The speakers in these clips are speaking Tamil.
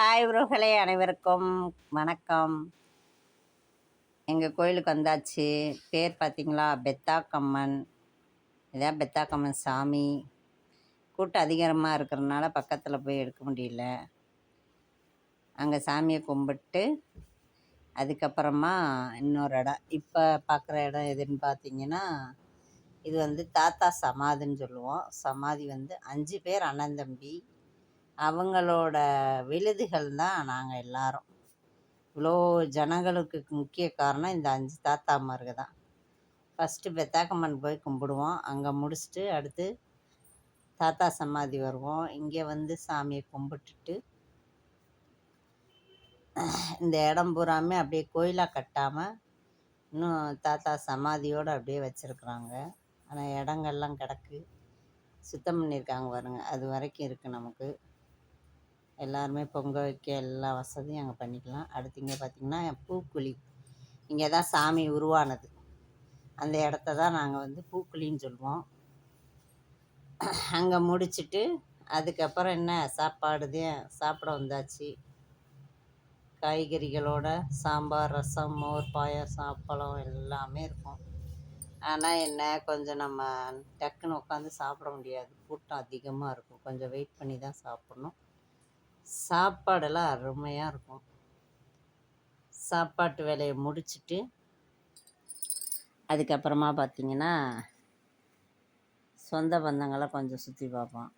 ஹாய் உறவுகளே அனைவருக்கும் வணக்கம். எங்கள் கோயிலுக்கு வந்தாச்சு. பேர் பார்த்தீங்களா பெத்தாக்கம்மன். இதான் பெத்தாக்கம்மன் சாமி. கூட்டம் அதிகாரமாக இருக்கிறனால பக்கத்தில் போய் எடுக்க முடியல. அங்கே சாமியை கும்பிட்டு அதுக்கப்புறமா இன்னொரு இடம். இப்போ பார்க்குற இடம் எதுன்னு பார்த்தீங்கன்னா இது வந்து தாத்தா சமாதின்னு சொல்லுவோம். சமாதி வந்து அஞ்சு பேர் அண்ணன் தம்பி அவங்களோட விழுதுகள் தான் நாங்கள் எல்லாரும். இவ்வளோ ஜனங்களுக்கு முக்கிய காரணம் இந்த அஞ்சு தாத்தாமாருங்க தான். ஃபஸ்ட்டு பெத்தாக்கம்மன் போய் கும்பிடுவோம். அங்கே முடிச்சுட்டு அடுத்து தாத்தா சமாதி வருவோம். இங்கே வந்து சாமியை கும்பிட்டுட்டு இந்த இடம் பூராமே அப்படியே கோயிலாக கட்டாமல் இன்னும் தாத்தா சமாதியோடு அப்படியே வச்சுருக்குறாங்க. ஆனால் இடங்கள்லாம் கிடக்கு. சுத்தம் பண்ணியிருக்காங்க பாருங்கள் அது வரைக்கும் இருக்குது நமக்கு. எல்லாருமே பொங்கல் வைக்க எல்லா வசதியும் அங்கே பண்ணிக்கலாம். அடுத்து இங்கே பார்த்திங்கன்னா பூக்குழி. இங்கே தான் சாமி உருவானது. அந்த இடத்த தான் நாங்கள் வந்து பூக்குழின்னு சொல்லுவோம். அங்கே முடிச்சுட்டு அதுக்கப்புறம் என்ன சாப்பாடு தான் சாப்பிட வந்தாச்சு. காய்கறிகளோட சாம்பார் ரசம் மோர் பாயாசம் அப்பளம் எல்லாமே இருக்கும். ஆனால் என்ன கொஞ்சம் நம்ம டக்குன்னு உட்காந்து சாப்பிட முடியாது. கூட்டம் அதிகமாக இருக்கும். கொஞ்சம் வெயிட் பண்ணி தான் சாப்பிட்ணும். சாப்பாடெல்லாம் அருமையாக இருக்கும். சாப்பாட்டு வேலையை முடிச்சுட்டு அதுக்கப்புறமா பார்த்திங்கன்னா சொந்த பந்தங்களை கொஞ்சம் சுற்றி பார்ப்போம்.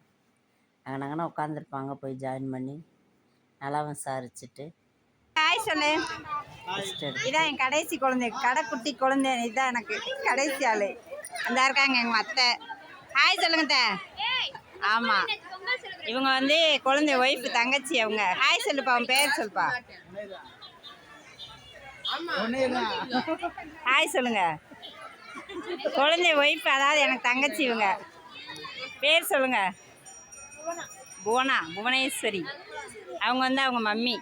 அங்கனங்கன்னா உட்காந்துருப்பாங்க போய் ஜாயின் பண்ணி. நல்லா விசாரிச்சுட்டு ஹாய் சொல்லு இதான் என் கடைசி குழந்தை. கடைக்குட்டி குழந்தை. இதுதான் எனக்கு கடைசி ஆளு. அந்த இருக்காங்க எங்கள் அத்தை. ஹாய் சொல்லுங்க அத்தை. ஆமாம் இவங்க வந்து குழந்தை ஒய்ஃப் தங்கச்சி அவங்க. ஹாய் சொல்லுப்பா அவன் பேர் சொல்லுப்பா. ஹாய் சொல்லுங்க. குழந்தை ஒய்ஃப் அதாவது எனக்கு தங்கச்சி இவங்க. பேர் சொல்லுங்க. புவனா புவனேஸ்வரி. அவங்க வந்து அவங்க மம்மி.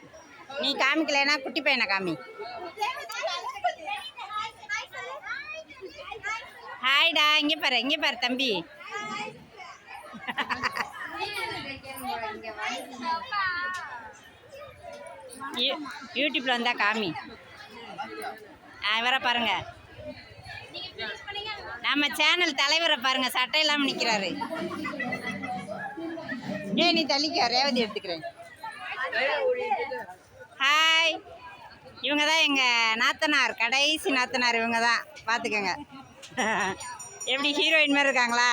நீ காமிக்கலைன்னா குட்டி பையனை காமி. ஹாய்டா இங்கே பாரு இங்கே பாரு தம்பி. யூ- யூடியூப்ல வந்தா காமி. ஆ, இவரை பாருங்க. நம்ம சேனல் தலைவரை பாருங்க சட்டை இல்லாமல் நிற்கிறாரு ஏ நீ தள்ளிக்க ரேவதி எடுத்துக்கிறேன். ஹாய் இவங்க தான் எங்கள் நாத்தனார் கடைசி நாத்தனார் இவங்க தான். பார்த்துக்கோங்க எப்படி ஹீரோயின் மாதிரி இருக்காங்களா?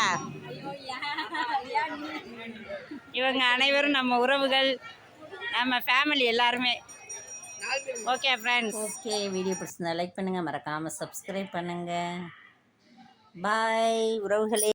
இவங்க அனைவரும் நம்ம உறவுகள் நம்ம ஃபேமிலி எல்லாருமே. ஓகே ஃப்ரெண்ட்ஸ் ஓகே வீடியோ பிடிச்சிருந்தா லைக் பண்ணுங்கள் மறக்காமல் சப்ஸ்கிரைப் பண்ணுங்கள் பாய் உறவுகளே.